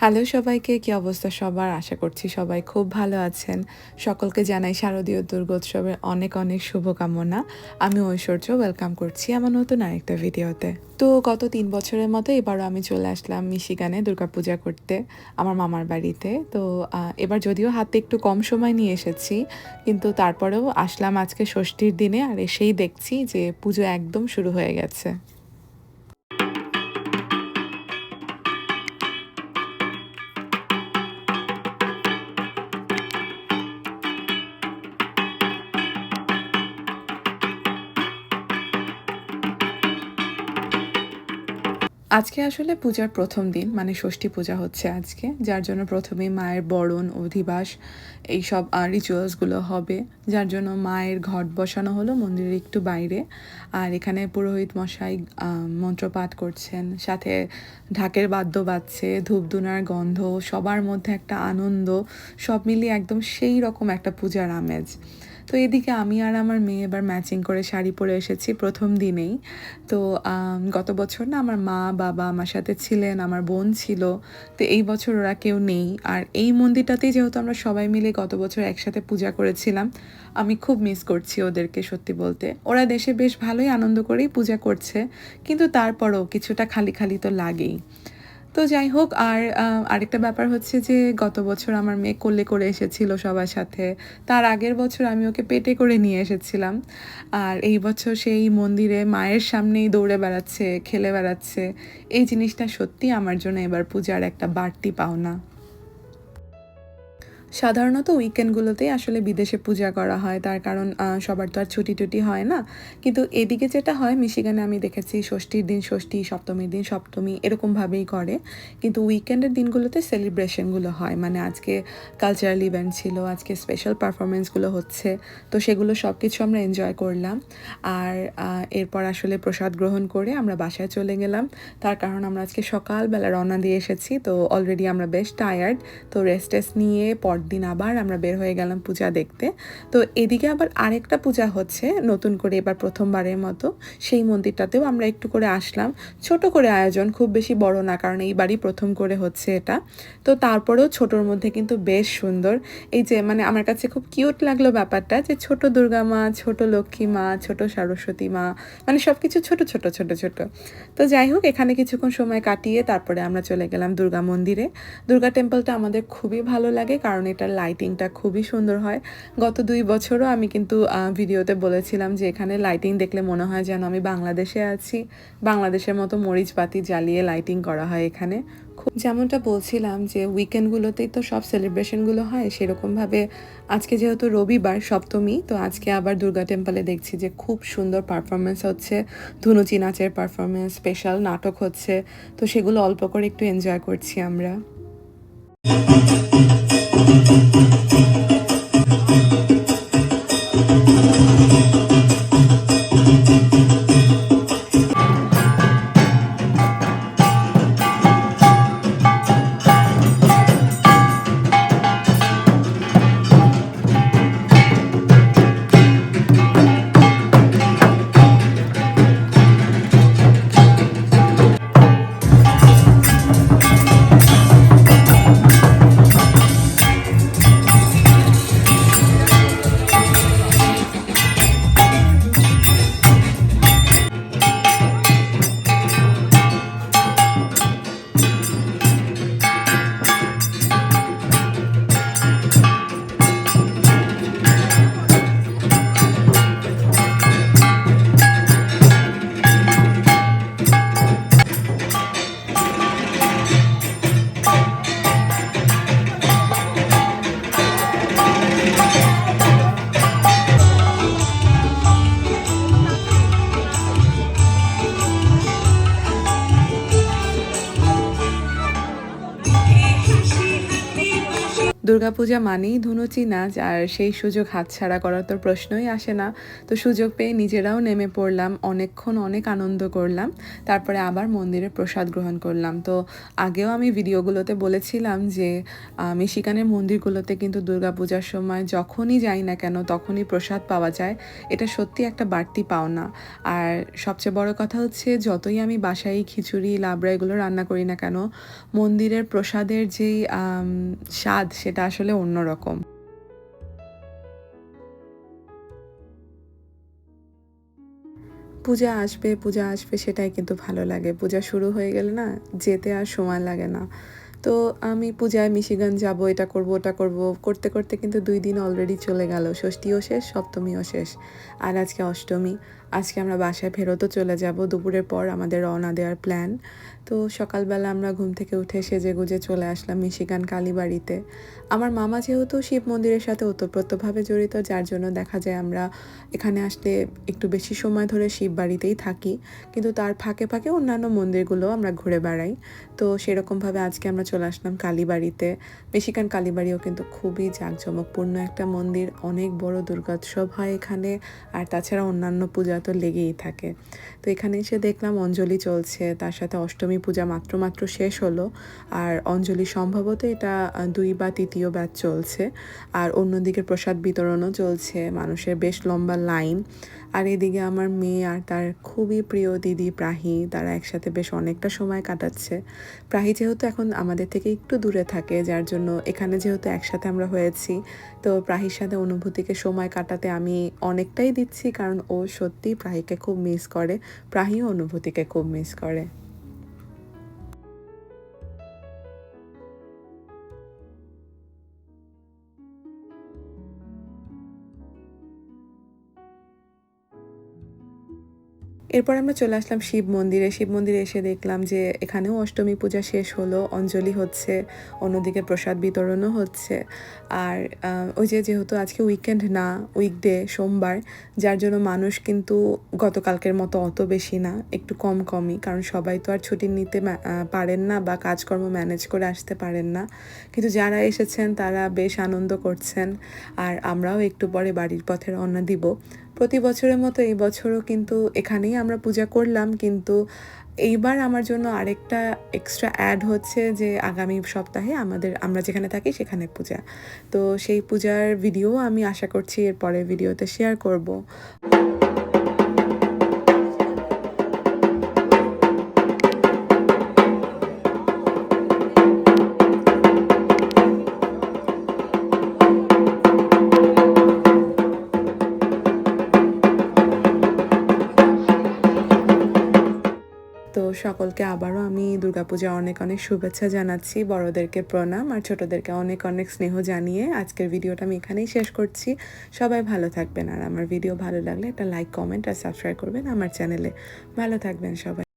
Hello সবাইকে, কি অবস্থা সবার? আশা করছি সবাই খুব ভালো আছেন। সকলকে জানাই শারদীয় দুর্গোৎসবের অনেক অনেক শুভকামনা। আমি ঐশ্বর্য, ওয়েলকাম করছি আমার নতুন আরেকটা ভিডিওতে। তো গত তিন বছরের মতো এবারও আমি চলে আসলাম মিশিগানে দুর্গাপূজা করতে, আমার মামার বাড়িতে। তো এবার যদিও হাতে একটু কম সময় নিয়ে এসেছি, কিন্তু তারপরেও আসলাম আজকে ষষ্ঠীর দিনে আর এসেই দেখছি যে পুজো একদম শুরু হয়ে গেছে। আজকে আসলে পূজার প্রথম দিন মানে ষষ্ঠী পূজা হচ্ছে আজকে, যার জন্য প্রথমেই মায়ের বরণ, অধিবাস, এইসব রিচুয়ালসগুলো হবে, যার জন্য মায়ের ঘট বসানো হলো মন্দিরের একটু বাইরে, আর এখানে পুরোহিত মশাই মন্ত্রপাঠ করছেন, সাথে ঢাকের বাদ্য বাজছে, ধূপধুনার গন্ধ, সবার মধ্যে একটা আনন্দ, সব মিলিয়ে একদম সেই রকম একটা পূজার আমেজ। তো এদিকে আমি আর আমার মেয়ে এবার ম্যাচিং করে শাড়ি পরে এসেছি প্রথম দিনেই। তো গত বছর না আমার মা, বাবা আমার সাথে ছিলেন, আমার বোন ছিল। তো এই বছর ওরা কেউ নেই। আর এই মন্দিরটাতেই যেহেতু আমরা সবাই মিলে গত বছর একসাথে পূজা করেছিলাম, আমি খুব মিস করছি ওদেরকে সত্যি বলতে। ওরা দেশে বেশ ভালোই আনন্দ করেই পূজা করছে, কিন্তু তারপরও কিছুটা খালি খালি তো লাগেই। তো যাই হোক, আর আরেকটা ব্যাপার হচ্ছে যে গত বছর আমার মেয়ে কোলে করে এসেছিল সবার সাথে। তার আগের বছর আমি ওকে পেটে করে নিয়ে এসেছিলাম। আর এই বছর সেই মন্দিরে মায়ের সামনেই দৌড়ে বেড়াচ্ছে, খেলে বেড়াচ্ছে। এই জিনিসটা সত্যি আমার জন্য এবার পূজার একটা বাড়তি পাওনা। সাধারণত উইকেন্ডগুলোতেই আসলে বিদেশে পূজা করা হয়, তার কারণ সবার তো আর ছুটি টুটি হয় না। কিন্তু এদিকে যেটা হয়, মিশিগানে আমি দেখেছি ষষ্ঠীর দিন ষষ্ঠী, সপ্তমীর দিন সপ্তমী এরকমভাবেই করে। কিন্তু উইকেন্ডের দিনগুলোতে সেলিব্রেশনগুলো হয় মানে আজকে কালচারাল ইভেন্ট ছিল, আজকে স্পেশাল পারফরমেন্সগুলো হচ্ছে, তো সেগুলো সব কিছু আমরা এনজয় করলাম। আর এরপর আসলে প্রসাদ গ্রহণ করে আমরা বাসায় চলে গেলাম। তার কারণ, আমরা আজকে সকালবেলা রওনা দিয়ে এসেছি, তো অলরেডি আমরা বেশ টায়ার্ড তো রেস্ট টেস্ট নিয়ে পরদিন আবার আমরা বের হয়ে গেলাম পূজা দেখতে। তো এদিকে আবার আরেকটা পূজা হচ্ছে নতুন করে এবার প্রথমবারের মতো। সেই মন্দিরটাতেও আমরা একটু করে আসলাম। ছোট করে আয়োজন, খুব বেশি বড় না, কারণ এইবারই প্রথম করে হচ্ছে এটা। তো তারপরেও ছোটোর মধ্যে কিন্তু বেশ সুন্দর। এই যে মানে আমার কাছে খুব কিউট লাগল ব্যাপারটা যে ছোট দুর্গা মা, ছোট লক্ষ্মী মা, ছোট সরস্বতী মা মানে সব কিছু ছোট ছোট ছোট ছোট। তো যাই হোক, এখানে কিছুক্ষণ সময় কাটিয়ে তারপরে আমরা চলে গেলাম দুর্গা মন্দিরে। দুর্গা টেম্পলটা আমাদের খুবই ভালো লাগে, কারণ এটার লাইটিংটা খুবই সুন্দর হয়। গত দুই বছরও আমি কিন্তু ভিডিওতে বলেছিলাম যে এখানে লাইটিং দেখলে মনে হয় যেন আমি বাংলাদেশে আছি। বাংলাদেশের মতো মরিচবাতি জ্বালিয়ে লাইটিং করা হয় এখানে। খুব যেমনটা বলছিলাম যে উইকেন্ডগুলোতেই তো সব সেলিব্রেশনগুলো হয় সেরকমভাবে আজকে যেহেতু রবিবার, সপ্তমী, তো আজকে আবার দুর্গা টেম্পলে দেখছি যে খুব সুন্দর পারফরমেন্স হচ্ছে। ধুনুচি নাচের পারফরমেন্স স্পেশাল নাটক হচ্ছে, তো সেগুলো অল্প করে একটু এনজয় করছি আমরা। Thank you. দুর্গাপূজা মানেই ধুনুচি নাচ, আর সেই সুযোগ হাতছাড়া করার তো প্রশ্নই আসে না। তো সুযোগ পেয়ে নিজেরাও নেমে পড়লাম, অনেকক্ষণ অনেক আনন্দ করলাম, তারপরে আবার মন্দিরে প্রসাদ গ্রহণ করলাম। তো আগেও আমি ভিডিওগুলোতে বলেছিলাম যে মিশিকানের মন্দিরগুলোতে কিন্তু দুর্গাপূজার সময় যখনই যাই না কেন তখনই প্রসাদ পাওয়া যায়। এটা সত্যি একটা বাড়তি পাওনা। আর সবচেয়ে বড় কথা হচ্ছে, যতই আমি বাসায় খিচুড়ি, লাবড়া এগুলো রান্না করি না কেন, মন্দিরের প্রসাদের যেই স্বাদ সেটা আসলে অন্যরকম পূজা আসবে পূজা আসবে সেটাই কিন্তু ভালো লাগে। পূজা শুরু হয়ে গেলে না যেতে আর সময় লাগে না। তো আমি পূজায় মিশিগান যাব, এটা করব, ওটা করব, করতে করতে কিন্তু দুই দিন অলরেডি চলে গেল। ষষ্ঠীও শেষ, সপ্তমীও শেষ। আর আজকে অষ্টমী। আজকে আমরা বাসায় ফেরতও চলে যাব। দুপুরের পর আমাদের রওনা দেওয়ার প্ল্যান তো সকালবেলা আমরা ঘুম থেকে উঠে সেজে গুজে চলে আসলাম মিশিগান কালীবাড়িতে। আমার মামা যেহেতু শিব মন্দিরের সাথে ওতপ্রোতভাবে জড়িত, যার জন্য দেখা যায় আমরা এখানে আসতে একটু বেশি সময় ধরে শিব বাড়িতেই থাকি। কিন্তু তার ফাঁকে ফাঁকে অন্যান্য মন্দিরগুলো আমরা ঘুরে বেড়াই। তো সেরকমভাবে আজকে আমরা চলে আসলাম কালীবাড়িতে। মেশিকান কালীবাড়িও কিন্তু খুবই জাঁকজমকপূর্ণ একটা মন্দির, অনেক বড় দুর্গোৎসব হয় এখানে, আর তাছাড়া অন্যান্য পূজা তো লেগেই থাকে। তো এখানে এসে দেখলাম অঞ্জলি চলছে, তার সাথে অষ্টমী পূজা মাত্র মাত্র শেষ হলো, আর অঞ্জলি সম্ভবত এটা দুই বা তৃতীয় ব্যাচ চলছে। আর অন্যদিকে প্রসাদ বিতরণও চলছে, মানুষের বেশ লম্বা লাইন। আর এদিকে আমার মেয়ে আর তার খুবই প্রিয় দিদি প্রাহি, তারা একসাথে বেশ অনেকটা সময় কাটাচ্ছে। প্রাহি যেহেতু এখন আমাদের থেকে একটু দূরে থাকে, যার জন্য এখানে যেহেতু একসাথে আমরা হয়েছি, তো প্রাহির সাথে অনুভূতিকে সময় কাটাতে আমি অনেকটাই দিচ্ছি, কারণ ও সত্যি প্রাহিকে খুব মিস করে, প্রাহিও অনুভূতিকে খুব মিস করে। এরপর আমরা চলে আসলাম শিব মন্দিরে। শিব মন্দিরে এসে দেখলাম যে এখানেও অষ্টমী পূজা শেষ হলো, অঞ্জলি হচ্ছে, অন্যদিকে প্রসাদ বিতরণও হচ্ছে। আর ওই যে যেহেতু আজকে উইকেন্ড না উইকডে সোমবার, যার জন্য মানুষ কিন্তু গতকালকের মতো অত বেশি না, একটু কম কমই। কারণ সবাই তো আর ছুটি নিতে পারেন না বা কাজকর্ম ম্যানেজ করে আসতে পারেন না। কিন্তু যারা এসেছেন তারা বেশ আনন্দ করছেন। আর আমরাও একটু পরে বাড়ির পথে রওনা দিব। প্রতি বছরের মতো এই বছরও কিন্তু এখানেই আমরা পূজা করলাম, কিন্তু এইবার আমার জন্য আরেকটা এক্সট্রা অ্যাড হচ্ছে যে আগামী সপ্তাহে আমাদের, আমরা যেখানে থাকি সেখানে পূজা। তো সেই পূজার ভিডিও আমি আশা করছি এরপরের ভিডিওতে শেয়ার করব। তো সকলকে আবারও আমি দুর্গাপূজা অনেক অনেক শুভেচ্ছা জানাচ্ছি, বড়দেরকে প্রণাম আর ছোটদেরকে অনেক অনেক স্নেহ জানিয়ে আজকের ভিডিওটা আমি এখানেই শেষ করছি। সবাই ভালো থাকবেন আর আমার ভিডিও ভালো লাগলে একটা লাইক, কমেন্ট আর সাবস্ক্রাইব করবেন আমার চ্যানেলে। ভালো থাকবেন সবাই।